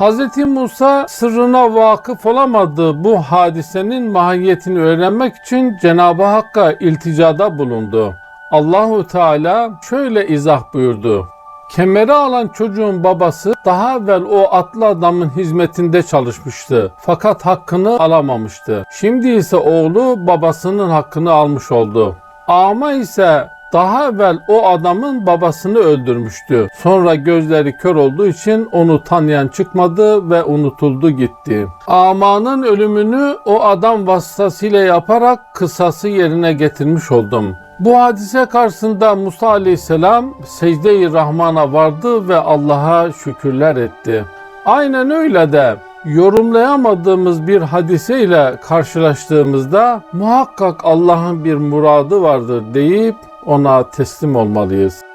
Hz. Musa sırrına vakıf olamadığı bu hadisenin mahiyetini öğrenmek için Cenab-ı Hakk'a ilticada bulundu. Allahu Teala şöyle izah buyurdu. Kemeri alan çocuğun babası daha evvel o atlı adamın hizmetinde çalışmıştı. Fakat hakkını alamamıştı. Şimdi ise oğlu babasının hakkını almış oldu. Ama ise daha evvel o adamın babasını öldürmüştü. Sonra gözleri kör olduğu için onu tanıyan çıkmadı ve unutuldu gitti. Amanın ölümünü o adam vasıtasıyla yaparak kısası yerine getirmiş oldum. Bu hadise karşısında Musa aleyhisselam secde-i Rahman'a vardı ve Allah'a şükürler etti. Aynen öyle de yorumlayamadığımız bir hadiseyle karşılaştığımızda muhakkak Allah'ın bir muradı vardır deyip ona teslim olmalıyız.